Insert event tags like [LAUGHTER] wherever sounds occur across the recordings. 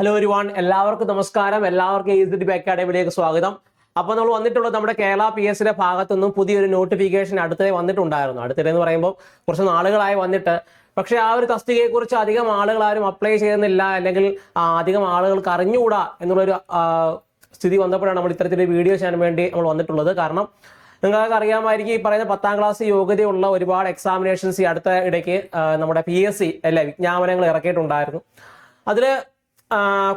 Hello ഒരു one എല്ലാവർക്കും നമസ്കാരം. എല്ലാവർക്കും ഈസി ടിപ്പ് അക്കാഡമിയിലേക്ക് സ്വാഗതം. അപ്പൊ നമ്മൾ വന്നിട്ടുള്ളത് നമ്മുടെ കേരള പി എസ് സിയുടെ ഭാഗത്തുനിന്നും പുതിയൊരു നോട്ടിഫിക്കേഷൻ അടുത്തേ വന്നിട്ടുണ്ടായിരുന്നു. അടുത്തിടെ എന്ന് പറയുമ്പോൾ കുറച്ച് നാളുകളായി വന്നിട്ട്. പക്ഷേ ആ ഒരു തസ്തികയെ കുറിച്ച് അധികം ആളുകൾ ആരും അപ്ലൈ ചെയ്യുന്നില്ല. അല്ലെങ്കിൽ അധികം ആളുകൾക്ക് അറിഞ്ഞുകൂടാ എന്നുള്ളൊരു സ്ഥിതി വന്നപ്പോഴാണ് നമ്മൾ ഇത്തരത്തിലൊരു വീഡിയോ ചെയ്യാൻ വേണ്ടി നമ്മൾ വന്നിട്ടുള്ളത്. കാരണം നിങ്ങൾക്ക് അറിയാമായിരിക്കും ഈ പറയുന്ന പത്താം ക്ലാസ് യോഗ്യതയുള്ള ഒരുപാട് എക്സാമിനേഷൻസ് ഈ അടുത്ത ഇടയ്ക്ക് നമ്മുടെ പി എസ് സി അല്ലെ വിജ്ഞാപനങ്ങൾ ഇറക്കിയിട്ടുണ്ടായിരുന്നു. അതിൽ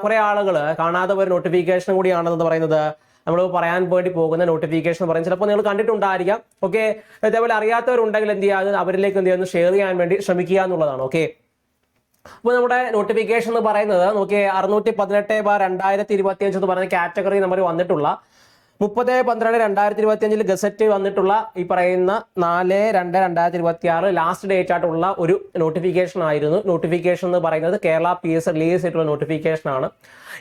കുറെ ആളുകൾ കാണാതെ ഒരു നോട്ടിഫിക്കേഷൻ കൂടിയാണെന്ന് പറയുന്നത്. നമ്മൾ പറയാൻ വേണ്ടി പോകുന്ന നോട്ടിഫിക്കേഷൻ പറയും. ചിലപ്പോൾ നിങ്ങൾ കണ്ടിട്ടുണ്ടായിരിക്കാം. ഓക്കെ ഇതേപോലെ അറിയാത്തവരുണ്ടെങ്കിൽ എന്ത് ചെയ്യുക? അത് അവരിലേക്ക് എന്ത് ചെയ്യുന്നു ഷെയർ ചെയ്യാൻ വേണ്ടി ശ്രമിക്കുക എന്നുള്ളതാണ്. ഓക്കെ അപ്പോൾ നമ്മുടെ നോട്ടിഫിക്കേഷൻ എന്ന് പറയുന്നത് നോക്കിയേ അറുന്നൂറ്റി പതിനെട്ട് ബാർ രണ്ടായിരത്തി ഇരുപത്തി അഞ്ച് എന്ന് പറയുന്ന കാറ്റഗറി നമ്പർ വന്നിട്ടുള്ള മുപ്പത് പന്ത്രണ്ട് രണ്ടായിരത്തി ഇരുപത്തി അഞ്ചിൽ ഗസറ്റ് വന്നിട്ടുള്ള ഈ പറയുന്ന നാല് രണ്ട് രണ്ടായിരത്തി ഇരുപത്തി ആറ് ലാസ്റ്റ് ഡേറ്റ് ആയിട്ടുള്ള ഒരു നോട്ടിഫിക്കേഷൻ ആയിരുന്നു. നോട്ടിഫിക്കേഷൻ എന്ന് പറയുന്നത് കേരള പി എസ് റിലീസ് ചെയ്തിട്ടുള്ള നോട്ടിഫിക്കേഷൻ ആണ്.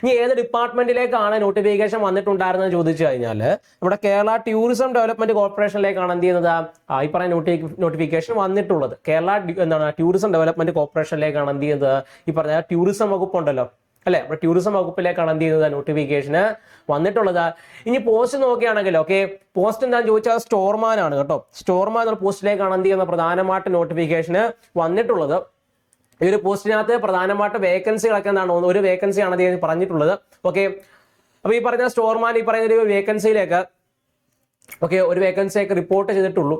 ഇനി ഏത് ഡിപ്പാർട്ട്മെന്റിലേക്കാണ് നോട്ടിഫിക്കേഷൻ വന്നിട്ടുണ്ടായിരുന്നത് ചോദിച്ചു കഴിഞ്ഞാൽ നമ്മുടെ കേരള ടൂറിസം ഡെവലപ്മെന്റ് കോർപ്പറേഷനിലേക്കാണ് എന്ത് ചെയ്യുന്നത്? ഈ പറയുന്ന നോട്ടി നോട്ടിഫിക്കേഷൻ വന്നിട്ടുള്ളത്. കേരള എന്താണ് ടൂറിസം ഡെവലപ്മെന്റ് കോർപ്പറേഷനിലേക്കാണ് എന്ത് ചെയ്യുന്നത്? ഈ പറഞ്ഞ ടൂറിസം വകുപ്പ് ഉണ്ടല്ലോ അല്ലെ? നമ്മുടെ ടൂറിസം വകുപ്പിലേക്കാണ് എന്ത് ചെയ്യുന്നത് നോട്ടിഫിക്കേഷന് വന്നിട്ടുള്ളത്. ഇനി പോസ്റ്റ് നോക്കുകയാണെങ്കിൽ ഓക്കെ പോസ്റ്റ് എന്താണെന്ന് ചോദിച്ചാൽ സ്റ്റോർമാൻ ആണ് കേട്ടോ. സ്റ്റോർമാൻ എന്ന പോസ്റ്റിലേക്കാണ് എന്ത് ചെയ്യുന്നത്? പ്രധാനമായിട്ട് നോട്ടിഫിക്കേഷന് വന്നിട്ടുള്ളത്. ഈ ഒരു പോസ്റ്റിനകത്ത് പ്രധാനമായിട്ട് വേക്കൻസികളൊക്കെ എന്താണ്? ഒരു വേക്കൻസിയാണ് അദ്ദേഹം പറഞ്ഞിട്ടുള്ളത്. ഓക്കെ അപ്പൊ ഈ പറഞ്ഞ സ്റ്റോർമാൻ ഈ പറയുന്ന ഒരു വേക്കൻസിയിലേക്ക് ഓക്കെ ഒരു വേക്കൻസിയൊക്കെ റിപ്പോർട്ട് ചെയ്തിട്ടുള്ളൂ.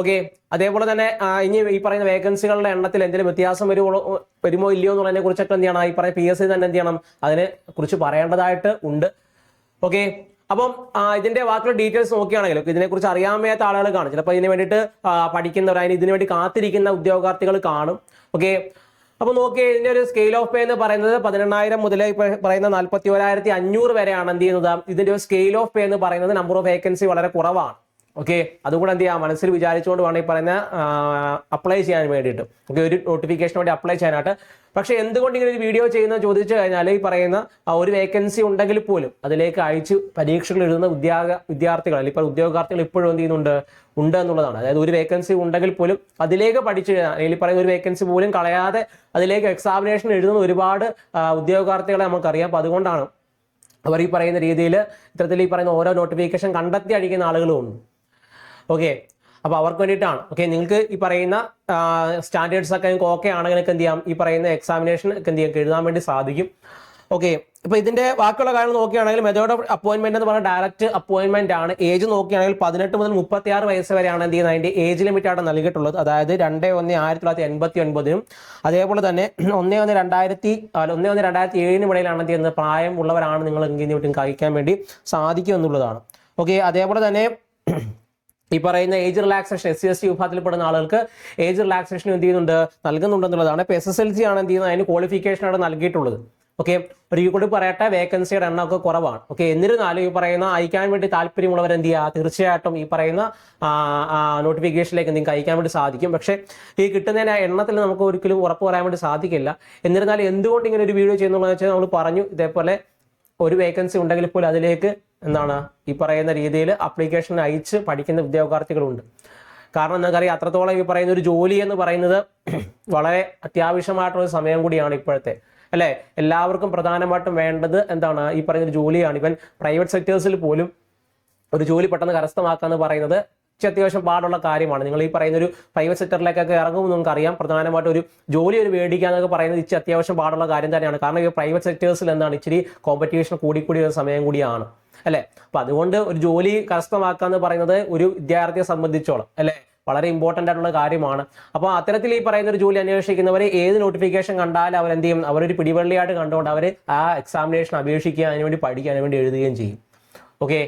ഓക്കെ അതേപോലെ തന്നെ ഇനി ഈ പറയുന്ന വേക്കൻസികളുടെ എണ്ണത്തിൽ എന്തെങ്കിലും വ്യത്യാസം വരുമോ വരുമോ ഇല്ലയോ എന്നുള്ളതിനെ കുറിച്ചൊക്കെ എന്ത് ചെയ്യണം? ഈ പറയുന്ന പി എസ് സി തന്നെ എന്ത് ചെയ്യണം? അതിനെ കുറിച്ച് പറയേണ്ടതായിട്ട് ഉണ്ട്. ഓക്കെ അപ്പം ഇതിന്റെ ബാക്കിയുള്ള ഡീറ്റെയിൽസ് നോക്കുകയാണെങ്കിൽ ഇതിനെക്കുറിച്ച് അറിയാൻ വയ്യാത്ത ആളുകൾ കാണും. ചിലപ്പോൾ ഇതിന് വേണ്ടിയിട്ട് പഠിക്കുന്നവർ അതിന് ഇതിനു വേണ്ടി കാത്തിരിക്കുന്ന ഉദ്യോഗാർത്ഥികൾ കാണും. ഓക്കെ അപ്പൊ നോക്കിയേ ഇതിന്റെ ഒരു സ്കെയിൽ ഓഫ് പേ എന്ന് പറയുന്നത് പതിനെണ്ണായിരം മുതൽ പറയുന്ന നാൽപ്പത്തി ഒരായിരത്തി അഞ്ഞൂറ് വരെയാണ് എന്ത് ചെയ്യുന്നത്. ഇതിന്റെ ഒരു സ്കെയിൽ ഓഫ് പേ എന്ന് പറയുന്നത് നമ്പർ ഓഫ് വേക്കൻസി വളരെ കുറവാണ്. ഓക്കെ അതുകൂടെ എന്ത് ചെയ്യാം? മനസ്സിൽ വിചാരിച്ചുകൊണ്ട് വേണം ഈ പറയുന്ന അപ്ലൈ ചെയ്യാൻ വേണ്ടിയിട്ട്. ഓക്കെ ഒരു നോട്ടിഫിക്കേഷൻ വേണ്ടി അപ്ലൈ ചെയ്യാനായിട്ട്. പക്ഷെ എന്തുകൊണ്ട് ഇങ്ങനെ ഒരു വീഡിയോ ചെയ്യുന്ന ചോദിച്ചു കഴിഞ്ഞാൽ ഈ പറയുന്ന ഒരു വേക്കൻസി ഉണ്ടെങ്കിൽ പോലും അതിലേക്ക് അയച്ച് പരീക്ഷകൾ എഴുതുന്ന ഉദ്യോഗ വിദ്യാർത്ഥികൾ അല്ലെങ്കിൽ ഉദ്യോഗാർത്ഥികൾ ഇപ്പോഴും എന്ത് ചെയ്യുന്നുണ്ട്? ഉണ്ട് എന്നുള്ളതാണ്. അതായത് ഒരു വേക്കൻസി ഉണ്ടെങ്കിൽ പോലും അതിലേക്ക് പഠിച്ച് കഴിഞ്ഞാൽ അല്ലെങ്കിൽ പറയുന്ന ഒരു വേക്കൻസി പോലും കളയാതെ അതിലേക്ക് എക്സാമിനേഷൻ എഴുതുന്ന ഒരുപാട് ഉദ്യോഗാർത്ഥികളെ നമുക്കറിയാം. അപ്പോൾ അതുകൊണ്ടാണ് അവർ ഈ പറയുന്ന രീതിയിൽ ഇത്തരത്തിൽ ഈ പറയുന്ന ഓരോ നോട്ടിഫിക്കേഷൻ കണ്ടെത്തി അടിക്കുന്ന ആളുകളും ഉണ്ട്. ഓക്കെ അപ്പോൾ അവർക്ക് വേണ്ടിയിട്ടാണ്. ഓക്കെ നിങ്ങൾക്ക് ഈ പറയുന്ന സ്റ്റാൻഡേർഡ്സ് ഒക്കെ നിങ്ങൾക്ക് ഓക്കെ ആണെങ്കിൽ എന്ത് ചെയ്യാം? ഈ പറയുന്ന എക്സാമിനേഷൻ ഒക്കെ എന്ത് ചെയ്യാം? എഴുതാൻ വേണ്ടി സാധിക്കും. ഓക്കെ ഇപ്പൊ ഇതിന്റെ ബാക്കിയുള്ള കാര്യങ്ങൾ നോക്കുകയാണെങ്കിൽ മെത്തേഡ് ഓഫ് അപ്പോയിന്റ്മെന്റ് എന്ന് പറഞ്ഞാൽ ഡയറക്റ്റ് അപ്പോയിന്റ്മെന്റ് ആണ്. ഏജ് നോക്കുകയാണെങ്കിൽ പതിനെട്ട് മുതൽ മുപ്പത്തി ആറ് വയസ്സ് വരെയാണ് എന്ത് ചെയ്യുന്നത്? അതിന്റെ ഏജ് ലിമിറ്റ് ആണ് നൽകിയിട്ടുള്ളത്. അതായത് രണ്ട് ഒന്ന് ആയിരത്തി തൊള്ളായിരത്തി എൺപത്തി ഒൻപതിനും അതേപോലെ തന്നെ ഒന്ന് ഒന്ന് രണ്ടായിരത്തി ഒന്ന് ഒന്ന് രണ്ടായിരത്തി ഏഴിനും ഇടയിലാണ് എന്ത് ചെയ്യുന്നത്? പ്രായം ഉള്ളവരാണ് നിങ്ങൾ എന്ത് കഴിക്കാൻ വേണ്ടി സാധിക്കും എന്നുള്ളതാണ്. ഓക്കെ അതേപോലെ തന്നെ ഈ പറയുന്ന age relaxation S C S T വിഭാഗത്തിൽപ്പെടുന്ന ആളുകൾക്ക് ഏജ് റിലാക്സേഷൻ എന്ത് ചെയ്യുന്നുണ്ട്? നൽകുന്നുണ്ടെന്നുള്ളതാണ്. ഇപ്പോൾ എസ് എസ് എൽ സി ആണ് എന്ത് ചെയ്യുന്നത്? അതിന് ക്വാളിഫിക്കേഷൻ ആണ് നൽകിയിട്ടുള്ളത്. ഓക്കെ ഒരിക്കൽ കൂടി പറയട്ടെ വേക്കൻസിയുടെ എണ്ണം ഒക്കെ കുറവാണ്. ഓക്കെ എന്നിരുന്നാലും ഈ പറയുന്ന അയക്കാൻ വേണ്ടി താല്പര്യമുള്ളവർ എന്ത് ചെയ്യുക? തീർച്ചയായിട്ടും ഈ പറയുന്ന നോട്ടിഫിക്കേഷനിലേക്ക് നിങ്ങൾക്ക് അയക്കാൻ വേണ്ടി സാധിക്കും. പക്ഷേ ഈ കിട്ടുന്നതിന് എണ്ണത്തിൽ നമുക്ക് ഒരിക്കലും ഉറപ്പ് പറയാൻ വേണ്ടി സാധിക്കില്ല. എന്നിരുന്നാലും എന്തുകൊണ്ട് ഇങ്ങനെ ഒരു വീഡിയോ ചെയ്യുന്നുള്ളതെന്ന് വെച്ചാൽ നമ്മൾ പറഞ്ഞു ഇതേപോലെ ഒരു വേക്കൻസി ഉണ്ടെങ്കിൽ പോലും അതിലേക്ക് എന്താണ്? ഈ പറയുന്ന രീതിയിൽ അപ്ലിക്കേഷൻ അയച്ച് പഠിക്കുന്ന ഉദ്യോഗാർത്ഥികളുണ്ട് കാരണം നിങ്ങൾക്കറിയാം അത്രത്തോളം ഈ പറയുന്ന ഒരു ജോലി എന്ന് പറയുന്നത് [CLEARS THROAT] വളരെ അത്യാവശ്യമായിട്ടുള്ള സമയം കൂടിയാണ് ഇപ്പോഴത്തെ. അല്ലേ? എല്ലാവർക്കും പ്രധാനമായിട്ടും വേണ്ടത് എന്താണ്? ഈ പറയുന്ന ഒരു ജോലിയാണ്. ഇവൻ പ്രൈവറ്റ് സെക്ടേഴ്സിൽ പോലും ഒരു ജോലി പെട്ടെന്ന് കരസ്ഥമാക്കുക എന്ന് പറയുന്നത് അത്യാവശ്യം പാടുള്ള കാര്യമാണ്. നിങ്ങൾ ഈ പറയുന്ന ഒരു പ്രൈവറ്റ് സെക്ടറിലേക്കൊക്കെ ഇറങ്ങുമെന്ന് നിങ്ങൾക്ക് അറിയാം പ്രധാനമായിട്ട് ഒരു ജോലി ഒരു മേടിക്കുക എന്നൊക്കെ പറയുന്നത് ഇച്ചിരി അത്യാവശ്യം പാടുള്ള കാര്യം തന്നെയാണ്. കാരണം ഈ പ്രൈവറ്റ് സെക്ടേഴ്സിൽ എന്താണ്? ഇച്ചിരി കോമ്പറ്റീഷൻ കൂടിക്കൂടി ഒരു സമയം കൂടിയാണ്. അല്ലെ? അപ്പൊ അതുകൊണ്ട് ഒരു ജോലി കരസ്ഥമാക്കുക എന്ന് പറയുന്നത് ഒരു വിദ്യാർത്ഥിയെ സംബന്ധിച്ചോളം അല്ലെ? വളരെ ഇമ്പോർട്ടന്റ് ആയിട്ടുള്ള കാര്യമാണ്. അപ്പോൾ അത്തരത്തിൽ ഈ പറയുന്ന ഒരു ജോലി അന്വേഷിക്കുന്നവർ ഏത് നോട്ടിഫിക്കേഷൻ കണ്ടാലും അവർ എന്ത് ചെയ്യും? അവരൊരു പിടിവള്ളിയായിട്ട് കണ്ടുകൊണ്ട് അവർ ആ എക്സാമിനേഷൻ അപേക്ഷിക്കുക അതിനുവേണ്ടി പഠിക്കുക അതിനുവേണ്ടി എഴുതുകയും ചെയ്യും. ഓക്കെ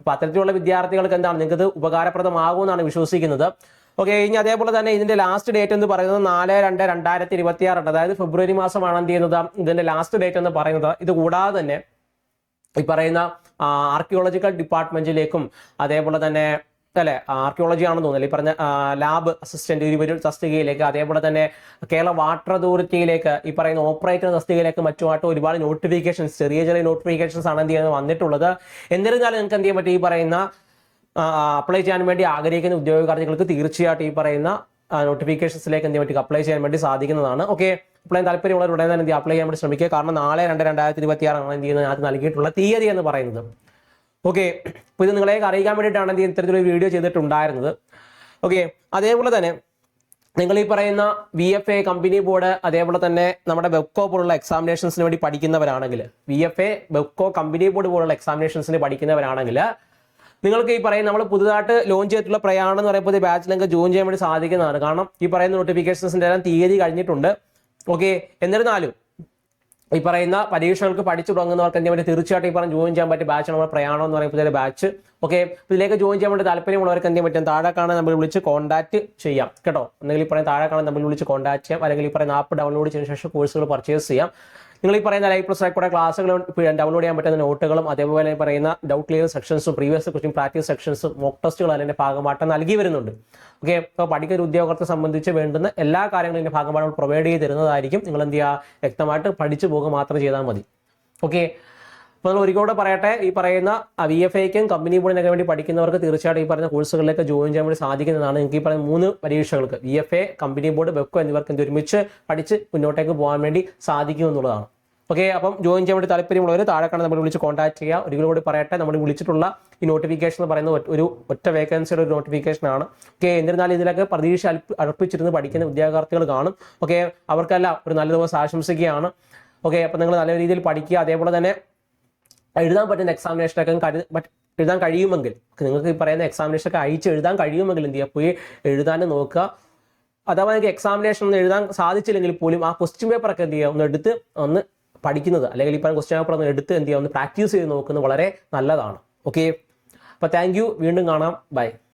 അപ്പൊ അത്തരത്തിലുള്ള വിദ്യാർത്ഥികൾക്ക് എന്താണ്? നിങ്ങൾക്ക് ഇത് ഉപകാരപ്രദമാകുമെന്നാണ് വിശ്വസിക്കുന്നത്. ഓക്കെ ഇനി അതേപോലെ തന്നെ ഇതിന്റെ ലാസ്റ്റ് ഡേറ്റ് എന്ന് പറയുന്നത് നാല് രണ്ട് രണ്ടായിരത്തി ഇരുപത്തി അതായത് ഫെബ്രുവരി മാസമാണ് എന്ത് ചെയ്യുന്നത്? ഇതിന്റെ ലാസ്റ്റ് ഡേറ്റ് എന്ന് പറയുന്നത്. ഇത് കൂടാതെ തന്നെ ഈ പറയുന്ന ആർക്കിയോളജിക്കൽ ഡിപ്പാർട്ട്മെന്റിലേക്കും അതേപോലെ തന്നെ അല്ലെ ആർക്കിയോളജി ആണെന്ന് തോന്നുന്നില്ല. ഈ പറഞ്ഞ ലാബ് അസിസ്റ്റന്റ് ഒരു തസ്തികയിലേക്ക് അതേപോലെ തന്നെ കേരള വാട്ടർ അതോറിറ്റിയിലേക്ക് ഈ പറയുന്ന ഓപ്പറേറ്റർ തസ്തികയിലേക്ക് മറ്റുമായിട്ട് ഒരുപാട് നോട്ടിഫിക്കേഷൻസ് ചെറിയ ചെറിയ നോട്ടിഫിക്കേഷൻസ് ആണ് എന്ത് ചെയ്യുന്നത് വന്നിട്ടുള്ളത്. എന്നിരുന്നാലും നിങ്ങൾക്ക് എന്ത് ചെയ്യാൻ പറ്റും? ഈ പറയുന്ന അപ്ലൈ ചെയ്യാൻ വേണ്ടി ആഗ്രഹിക്കുന്ന ഉദ്യോഗാർത്ഥികൾക്ക് തീർച്ചയായിട്ടും ഈ പറയുന്ന നോട്ടിഫിക്കേഷൻസിലേക്ക് എന്ത് പറ്റും അപ്ലൈ ചെയ്യാൻ വേണ്ടി സാധിക്കുന്നതാണ്. ഓക്കെ അപ്ലൈ താല്പര്യമുള്ളവർ ഉടനെ തന്നെ അപ്ലൈ ചെയ്യാൻ വേണ്ടി ശ്രമിക്കുക. കാരണം നാളെ രണ്ട് രണ്ടായിരത്തി ഇരുപത്തി ആറാണ് എന്ത് ചെയ്യുന്നത്? അത് നൽകിയിട്ടുള്ള തീയതി എന്ന് പറയുന്നത്. ഓക്കെ അപ്പോൾ ഇത് നിങ്ങളെ അറിയിക്കാൻ വേണ്ടിയിട്ടാണ് എന്ത് ഇത്തരത്തിലൊരു വീഡിയോ ചെയ്തിട്ടുണ്ടായിരുന്നത്. ഓക്കെ അതേപോലെ തന്നെ നിങ്ങൾ ഈ പറയുന്ന V F A company board അതേപോലെ തന്നെ നമ്മുടെ ബെക്കോ പോലുള്ള എക്സാമിനേഷൻസിന് വേണ്ടി പഠിക്കുന്നവരാണെങ്കിൽ വി എഫ് എ ബെക്കോ കമ്പനി ബോർഡ് പോലുള്ള എക്സാമിനേഷൻസിന് പഠിക്കുന്നവരാണെങ്കിൽ നിങ്ങൾക്ക് ഈ പറയുന്ന നമ്മൾ പുതുതായിട്ട് ലോഞ്ച് ചെയ്തിട്ടുള്ള പ്രയാണം എന്ന് പറയുമ്പോൾ ബാച്ച് നിങ്ങൾക്ക് ജോയിൻ ചെയ്യാൻ വേണ്ടി സാധിക്കുന്നതാണ്. കാരണം ഈ പറയുന്ന നോട്ടിഫിക്കേഷൻസിന്റെ എല്ലാം തീയതി കഴിഞ്ഞിട്ടുണ്ട്. ഓക്കെ എന്നിരുന്നാലും ഈ പറയുന്ന പരീക്ഷകൾക്ക് പഠിച്ചു തുടങ്ങുന്നവർക്ക് എന്തെങ്കിലും തീർച്ചയായിട്ടും ഈ പറഞ്ഞ ജോയിൻ ചെയ്യാൻ പറ്റിയ ബാച്ച് നമ്മുടെ പ്രയാണം എന്ന് പറയുമ്പോൾ ബാച്ച് ഓക്കെ ഇതിലേക്ക് ജോയിൻ ചെയ്യാൻ വേണ്ടി താല്പര്യമുള്ളവർക്ക് എന്തെങ്കിലും പറ്റും താഴെ കാണാൻ നമ്മൾ വിളിച്ച് കോൺടാക്ട് ചെയ്യാം. കേട്ടോ? എന്തെങ്കിലും ഈ പറയുന്ന താഴെ കാണാൻ നമ്മൾ വിളിച്ച് കോൺടാക്ട് ചെയ്യാം. അല്ലെങ്കിൽ ഈ പറയുന്ന ആപ്പ് ഡൗൺലോഡ് ചെയ്തതിനു ശേഷം കോഴ്സുകൾ പർച്ചേസ് ചെയ്യാം. നിങ്ങൾ ഈ പറയുന്ന ലൈവ് പ്ലസ് റെക്കോർഡ് ക്ലാസ്സുകൾ ഡൗൺലോഡ് ചെയ്യാൻ പറ്റുന്ന നോട്ടുകളും അതേപോലെ പറയുന്ന ഡൗട്ട് ക്ലിയർ സെക്ഷൻസും പ്രീവിയസ് ക്വസ്റ്റ്യൻ പ്രാക്ടീസ് സെക്ഷൻസും മോക്ക് ടെസ്റ്റുകൾ അതിന്റെ ഭാഗമായിട്ട് നൽകി വരുന്നുണ്ട്. ഓക്കെ അപ്പോൾ പഠിക്കുന്ന ഉദ്യോഗത്തെ സംബന്ധിച്ച് വേണ്ടുന്ന എല്ലാ കാര്യങ്ങളും ഇതിന്റെ ഭാഗമായിട്ട് പ്രൊവൈഡ് ചെയ്ത് തരുന്നതായിരിക്കും. നിങ്ങൾ എന്ത് ചെയ്യുക? വ്യക്തമായിട്ട് പഠിച്ചു പോകുക മാത്രം ചെയ്താൽ മതി. ഓക്കെ അപ്പോൾ ഒരിക്കലും കൂടെ പറയട്ടെ ഈ പറയുന്ന വി എഫ് ഐക്കും കമ്പനി ബോർഡിനൊക്കെ വേണ്ടി പഠിക്കുന്നവർക്ക് തീർച്ചയായിട്ടും ഈ പറയുന്ന കോഴ്സുകളിലേക്ക് ജോയിൻ ചെയ്യാൻ വേണ്ടി സാധിക്കുന്നതാണ്. നിങ്ങൾക്ക് ഈ പറയുന്ന മൂന്ന് പരീക്ഷകൾക്ക് V F A company board വെക്കോ എന്നിവർക്ക് എന്ത് ഒരുമിച്ച് പഠിച്ച് മുന്നോട്ടേക്ക് പോകാൻ വേണ്ടി സാധിക്കും എന്നുള്ളതാണ്. ഓക്കെ അപ്പം ജോയിൻ ചെയ്യാൻ വേണ്ടി താല്പര്യമുള്ളവർ താഴെ കാണാൻ നമ്മൾ വിളിച്ച് കോൺടാക്ട് ചെയ്യുക. ഒരിക്കലും കൂടി പറയട്ടെ നമ്മൾ വിളിച്ചിട്ടുള്ള ഈ നോട്ടിഫിക്കേഷൻ എന്ന് പറയുന്ന ഒരു ഒറ്റ വേക്കൻസിയുടെ ഒരു നോട്ടിഫിക്കേഷൻ ആണ്. ഓക്കെ എന്നിരുന്നാലും ഇതിലൊക്കെ പ്രതീക്ഷ അർപ്പിച്ചിരുന്ന് പഠിക്കുന്ന ഉദ്യോഗാർത്ഥികൾ കാണും. ഓക്കെ അവർക്കെല്ലാം ഒരു നല്ല ദിവസം ആശംസിക്കുകയാണ്. ഓക്കെ അപ്പം നിങ്ങൾ നല്ല രീതിയിൽ പഠിക്കുക. അതേപോലെ തന്നെ എഴുതാൻ പറ്റുന്ന എക്സാമിനേഷനൊക്കെ എഴുതാൻ കഴിയുമെങ്കിൽ നിങ്ങൾക്ക് ഈ പറയുന്ന എക്സാമിനേഷനൊക്കെ അയച്ച് എഴുതാൻ കഴിയുമെങ്കിൽ എന്ത് ചെയ്യുക? പോയി എഴുതാൻ നോക്കുക. അഥവാ നിങ്ങൾക്ക് എക്സാമിനേഷൻ ഒന്ന് എഴുതാൻ സാധിച്ചില്ലെങ്കിൽ പോലും ആ ക്വസ്റ്റ്യൻ പേപ്പർ ഒക്കെ എന്ത് ചെയ്യുക? ഒന്ന് എടുത്ത് ഒന്ന് പഠിക്കുന്നത് അല്ലെങ്കിൽ ഇപ്പം ക്വസ്റ്റ്യൻ പേപ്പർ ഒന്ന് എടുത്ത് എന്ത് ചെയ്യുക? ഒന്ന് പ്രാക്ടീസ് ചെയ്ത് നോക്കുന്നത് വളരെ നല്ലതാണ്. ഓക്കെ അപ്പോൾ താങ്ക് വീണ്ടും കാണാം. ബൈ